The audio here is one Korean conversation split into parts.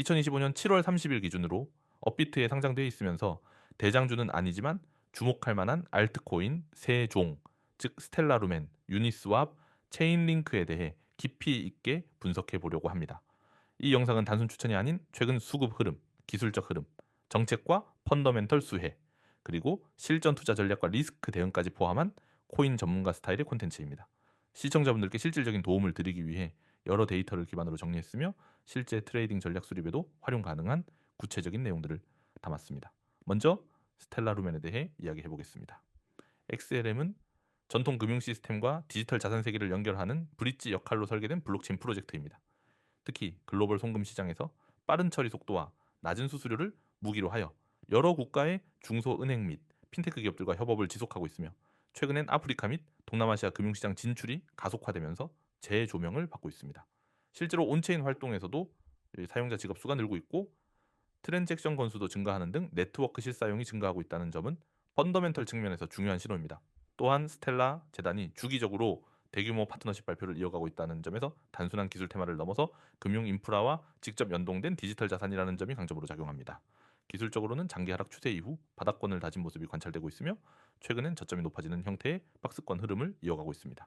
2025년 7월 30일 기준으로 업비트에 상장되어 있으면서 대장주는 아니지만 주목할 만한 알트코인 세 종, 즉 스텔라루멘, 유니스왑, 체인링크에 대해 깊이 있게 분석해 보려고 합니다. 이 영상은 단순 추천이 아닌 최근 수급 흐름, 기술적 흐름, 정책과 펀더멘털 수혜, 그리고 실전 투자 전략과 리스크 대응까지 포함한 코인 전문가 스타일의 콘텐츠입니다. 시청자분들께 실질적인 도움을 드리기 위해 여러 데이터를 기반으로 정리했으며 실제 트레이딩 전략 수립에도 활용 가능한 구체적인 내용들을 담았습니다. 먼저 스텔라 루멘에 대해 이야기해 보겠습니다. XLM은 전통 금융 시스템과 디지털 자산 세계를 연결하는 브릿지 역할로 설계된 블록체인 프로젝트입니다. 특히 글로벌 송금 시장에서 빠른 처리 속도와 낮은 수수료를 무기로 하여 여러 국가의 중소은행 및 핀테크 기업들과 협업을 지속하고 있으며 최근엔 아프리카 및 동남아시아 금융시장 진출이 가속화되면서 재조명을 받고 있습니다. 실제로 온체인 활동에서도 사용자 지급 수가 늘고 있고 트랜잭션 건수도 증가하는 등 네트워크 실사용이 증가하고 있다는 점은 펀더멘털 측면에서 중요한 신호입니다. 또한 스텔라 재단이 주기적으로 대규모 파트너십 발표를 이어가고 있다는 점에서 단순한 기술 테마를 넘어서 금융 인프라와 직접 연동된 디지털 자산이라는 점이 강점으로 작용합니다. 기술적으로는 장기 하락 추세 이후 바닥권을 다진 모습이 관찰되고 있으며 최근엔 저점이 높아지는 형태의 박스권 흐름을 이어가고 있습니다.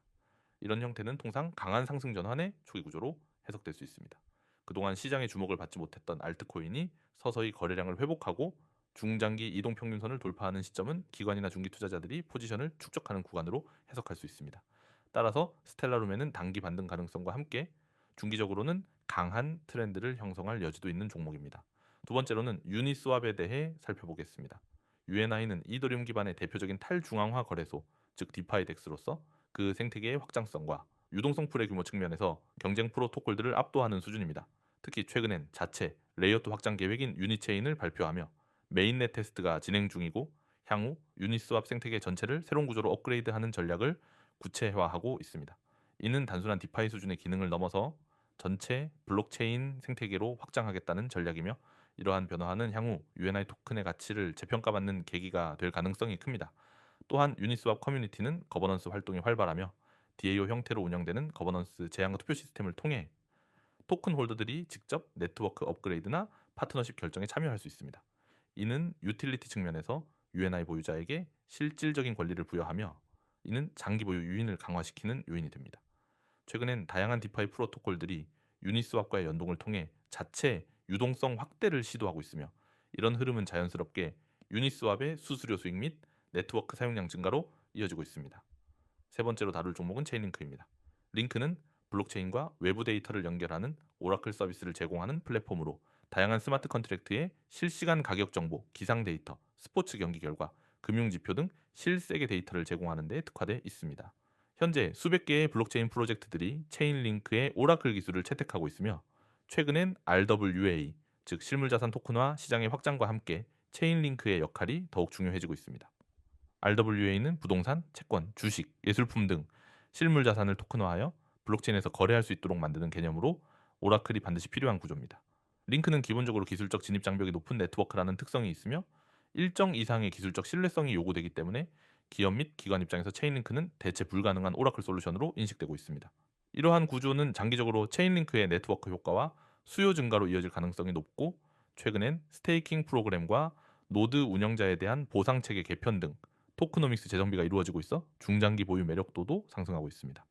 이런 형태는 통상 강한 상승 전환의 초기 구조로 해석될 수 있습니다. 그동안 시장의 주목을 받지 못했던 알트코인이 서서히 거래량을 회복하고 중장기 이동 평균선을 돌파하는 시점은 기관이나 중기 투자자들이 포지션을 축적하는 구간으로 해석할 수 있습니다. 따라서 스텔라룸에는 단기 반등 가능성과 함께 중기적으로는 강한 트렌드를 형성할 여지도 있는 종목입니다. 두 번째로는 유니스왑에 대해 살펴보겠습니다. UNI는 이더리움 기반의 대표적인 탈중앙화 거래소, 즉 디파이 덱스로서 그 생태계의 확장성과 유동성 풀의 규모 측면에서 경쟁 프로토콜들을 압도하는 수준입니다. 특히 최근엔 자체 레이어트 확장 계획인 유니체인을 발표하며 메인넷 테스트가 진행 중이고 향후 유니스왑 생태계 전체를 새로운 구조로 업그레이드하는 전략을 구체화하고 있습니다. 이는 단순한 디파이 수준의 기능을 넘어서 전체 블록체인 생태계로 확장하겠다는 전략이며 이러한 변화는 향후 UNI 토큰의 가치를 재평가받는 계기가 될 가능성이 큽니다. 또한 유니스왑 커뮤니티는 거버넌스 활동이 활발하며 DAO 형태로 운영되는 거버넌스 제한 투표 시스템을 통해 토큰 홀더들이 직접 네트워크 업그레이드나 파트너십 결정에 참여할 수 있습니다. 이는 유틸리티 측면에서 UNI 보유자에게 실질적인 권리를 부여하며 이는 장기 보유 유인을 강화시키는 요인이 됩니다. 최근엔 다양한 디파이 프로토콜들이 유니스왑과의 연동을 통해 자체 유동성 확대를 시도하고 있으며 이런 흐름은 자연스럽게 유니스왑의 수수료 수익 및 네트워크 사용량 증가로 이어지고 있습니다. 세 번째로 다룰 종목은 체인링크입니다. 링크는 블록체인과 외부 데이터를 연결하는 오라클 서비스를 제공하는 플랫폼으로 다양한 스마트 컨트랙트의 실시간 가격 정보, 기상 데이터, 스포츠 경기 결과, 금융 지표 등 실세계 데이터를 제공하는 데 특화돼 있습니다. 현재 수백 개의 블록체인 프로젝트들이 체인링크의 오라클 기술을 채택하고 있으며 최근엔 RWA, 즉 실물자산 토큰화 시장의 확장과 함께 체인링크의 역할이 더욱 중요해지고 있습니다. RWA는 부동산, 채권, 주식, 예술품 등 실물 자산을 토큰화하여 블록체인에서 거래할 수 있도록 만드는 개념으로 오라클이 반드시 필요한 구조입니다. 링크는 기본적으로 기술적 진입 장벽이 높은 네트워크라는 특성이 있으며 일정 이상의 기술적 신뢰성이 요구되기 때문에 기업 및 기관 입장에서 체인링크는 대체 불가능한 오라클 솔루션으로 인식되고 있습니다. 이러한 구조는 장기적으로 체인링크의 네트워크 효과와 수요 증가로 이어질 가능성이 높고 최근엔 스테이킹 프로그램과 노드 운영자에 대한 보상 체계 개편 등 토크노믹스 재정비가 이루어지고 있어 중장기 보유 매력도도 상승하고 있습니다.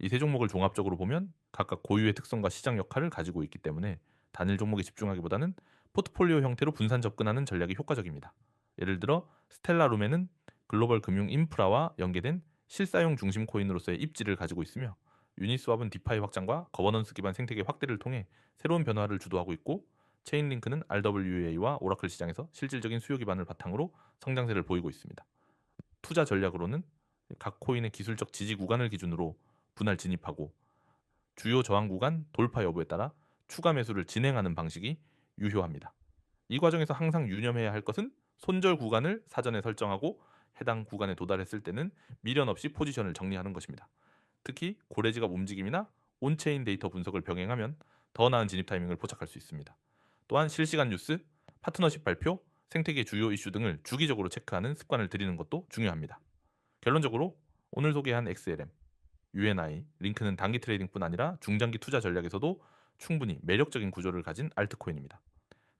이 세 종목을 종합적으로 보면 각각 고유의 특성과 시장 역할을 가지고 있기 때문에 단일 종목에 집중하기보다는 포트폴리오 형태로 분산 접근하는 전략이 효과적입니다. 예를 들어 스텔라 룸에는 글로벌 금융 인프라와 연계된 실사용 중심 코인으로서의 입지를 가지고 있으며 유니스왑은 디파이 확장과 거버넌스 기반 생태계 확대를 통해 새로운 변화를 주도하고 있고 체인링크는 RWA와 오라클 시장에서 실질적인 수요 기반을 바탕으로 성장세를 보이고 있습니다. 투자 전략으로는 각 코인의 기술적 지지 구간을 기준으로 분할 진입하고 주요 저항 구간 돌파 여부에 따라 추가 매수를 진행하는 방식이 유효합니다. 이 과정에서 항상 유념해야 할 것은 손절 구간을 사전에 설정하고 해당 구간에 도달했을 때는 미련 없이 포지션을 정리하는 것입니다. 특히 고래지갑 움직임이나 온체인 데이터 분석을 병행하면 더 나은 진입 타이밍을 포착할 수 있습니다. 또한 실시간 뉴스, 파트너십 발표, 생태계 주요 이슈 등을 주기적으로 체크하는 습관을 들이는 것도 중요합니다. 결론적으로 오늘 소개한 XLM, UNI, 링크는 단기 트레이딩뿐 아니라 중장기 투자 전략에서도 충분히 매력적인 구조를 가진 알트코인입니다.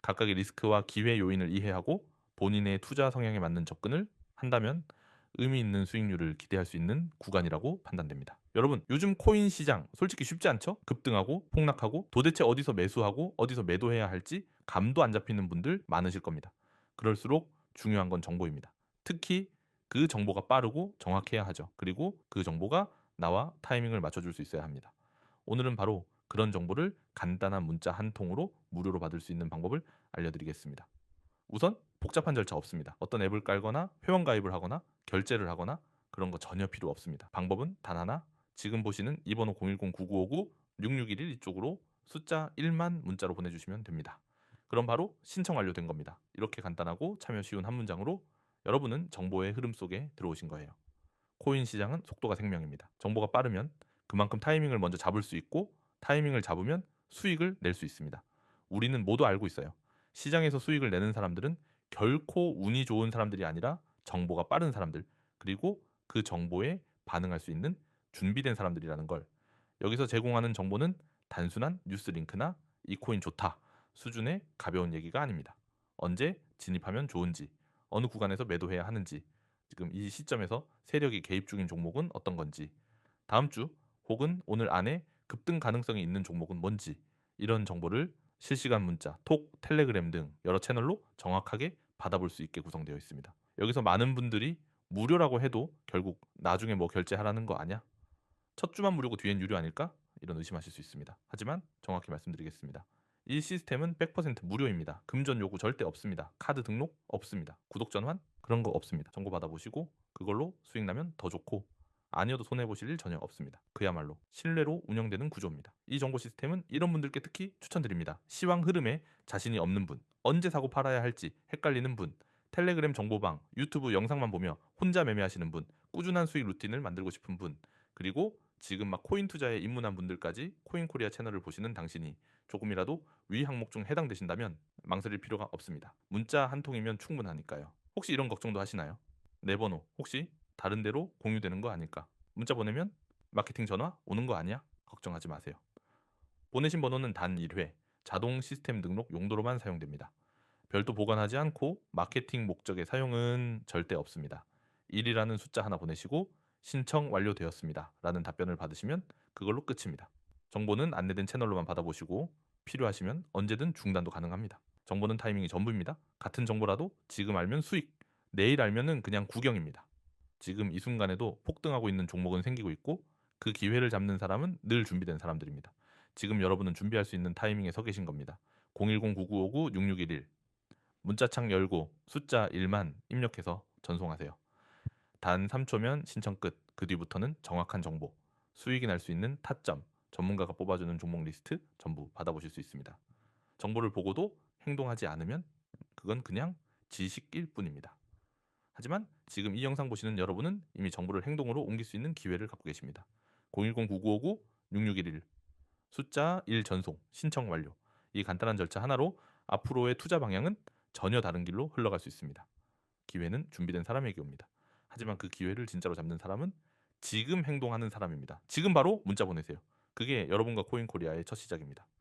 각각의 리스크와 기회 요인을 이해하고 본인의 투자 성향에 맞는 접근을 한다면 의미 있는 수익률을 기대할 수 있는 구간이라고 판단됩니다. 여러분, 요즘 코인 시장 솔직히 쉽지 않죠? 급등하고 폭락하고 도대체 어디서 매수하고 어디서 매도해야 할지 감도 안 잡히는 분들 많으실 겁니다. 그럴수록 중요한 건 정보입니다. 특히 그 정보가 빠르고 정확해야 하죠. 그리고 그 정보가 나와 타이밍을 맞춰줄 수 있어야 합니다. 오늘은 바로 그런 정보를 간단한 문자 한 통으로 무료로 받을 수 있는 방법을 알려드리겠습니다. 우선 복잡한 절차 없습니다. 어떤 앱을 깔거나 회원 가입을 하거나 결제를 하거나 그런 거 전혀 필요 없습니다. 방법은 단 하나. 지금 보시는 이 번호 010-9959-6611 이쪽으로 숫자 1만 문자로 보내주시면 됩니다. 그럼 바로 신청 완료된 겁니다. 이렇게 간단하고 참여 쉬운 한 문장으로 여러분은 정보의 흐름 속에 들어오신 거예요. 코인 시장은 속도가 생명입니다. 정보가 빠르면 그만큼 타이밍을 먼저 잡을 수 있고 타이밍을 잡으면 수익을 낼 수 있습니다. 우리는 모두 알고 있어요. 시장에서 수익을 내는 사람들은 결코 운이 좋은 사람들이 아니라 정보가 빠른 사람들, 그리고 그 정보에 반응할 수 있는 준비된 사람들이라는 걸 여기서 제공하는 정보는 단순한 뉴스 링크나 이 코인 좋다 수준의 가벼운 얘기가 아닙니다. 언제 진입하면 좋은지, 어느 구간에서 매도해야 하는지, 지금 이 시점에서 세력이 개입 중인 종목은 어떤 건지, 다음 주 혹은 오늘 안에 급등 가능성이 있는 종목은 뭔지 이런 정보를 실시간 문자, 톡, 텔레그램 등 여러 채널로 정확하게 받아볼 수 있게 구성되어 있습니다. 여기서 많은 분들이 무료라고 해도 결국 나중에 뭐 결제하라는 거 아니야? 첫 주만 무료고 뒤엔 유료 아닐까? 이런 의심하실 수 있습니다. 하지만 정확히 말씀드리겠습니다. 이 시스템은 100% 무료입니다. 금전 요구 절대 없습니다. 카드 등록 없습니다. 구독 전환 그런 거 없습니다. 정보 받아보시고 그걸로 수익 나면 더 좋고 아니어도 손해보실 일 전혀 없습니다. 그야말로 신뢰로 운영되는 구조입니다. 이 정보 시스템은 이런 분들께 특히 추천드립니다. 시황 흐름에 자신이 없는 분, 언제 사고 팔아야 할지 헷갈리는 분, 텔레그램 정보방, 유튜브 영상만 보며 혼자 매매하시는 분, 꾸준한 수익 루틴을 만들고 싶은 분, 그리고 지금 막 코인 투자에 입문한 분들까지 코인 코리아 채널을 보시는 당신이 조금이라도 위 항목 중 해당되신다면 망설일 필요가 없습니다. 문자 한 통이면 충분하니까요. 혹시 이런 걱정도 하시나요? 내 번호 혹시 다른 데로 공유되는 거 아닐까? 문자 보내면 마케팅 전화 오는 거 아니야? 걱정하지 마세요. 보내신 번호는 단 1회, 자동 시스템 등록 용도로만 사용됩니다. 별도 보관하지 않고 마케팅 목적의 사용은 절대 없습니다. 1이라는 숫자 하나 보내시고 신청 완료되었습니다. 라는 답변을 받으시면 그걸로 끝입니다. 정보는 안내된 채널로만 받아보시고 필요하시면 언제든 중단도 가능합니다. 정보는 타이밍이 전부입니다. 같은 정보라도 지금 알면 수익, 내일 알면은 그냥 구경입니다. 지금 이 순간에도 폭등하고 있는 종목은 생기고 있고 그 기회를 잡는 사람은 늘 준비된 사람들입니다. 지금 여러분은 준비할 수 있는 타이밍에 서 계신 겁니다. 010-9959-6611 문자창 열고 숫자 1만 입력해서 전송하세요. 단 3초면 신청 끝. 그 뒤부터는 정확한 정보, 수익이 날 수 있는 타점, 전문가가 뽑아주는 종목 리스트 전부 받아보실 수 있습니다. 정보를 보고도 행동하지 않으면 그건 그냥 지식일 뿐입니다. 하지만 지금 이 영상 보시는 여러분은 이미 정보를 행동으로 옮길 수 있는 기회를 갖고 계십니다. 010-9959-6611 숫자 1 전송 신청 완료 이 간단한 절차 하나로 앞으로의 투자 방향은 전혀 다른 길로 흘러갈 수 있습니다. 기회는 준비된 사람에게 옵니다. 하지만 그 기회를 진짜로 잡는 사람은 지금 행동하는 사람입니다. 지금 바로 문자 보내세요. 그게 여러분과 코인 코리아의 첫 시작입니다.